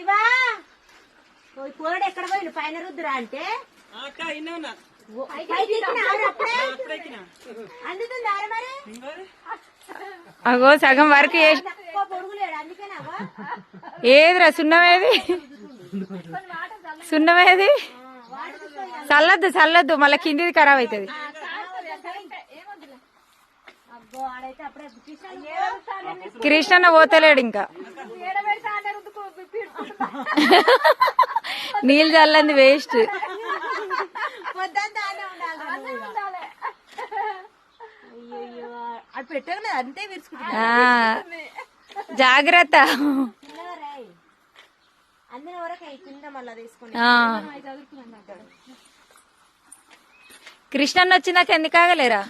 శివా! కోడి ఎక్కడ పోయిండు? పైన రుద్దురా అంటే. అందుతుంది మరి? అగో సగం వరకు ఏదిరా సున్నమేది సున్నమేది చల్లద్దు చల్లద్దు మళ్ళీ కిందిది ఖరాబ్ అవుతుంది. కృష్ణ కృష్ణన్న పోతలేడు ఇంకా. నీళ్ళు చల్లంది వేస్ట్ జాగ్రత్త. కృష్ణన్న వచ్చినాక ఎందుకు ఆగలేరా?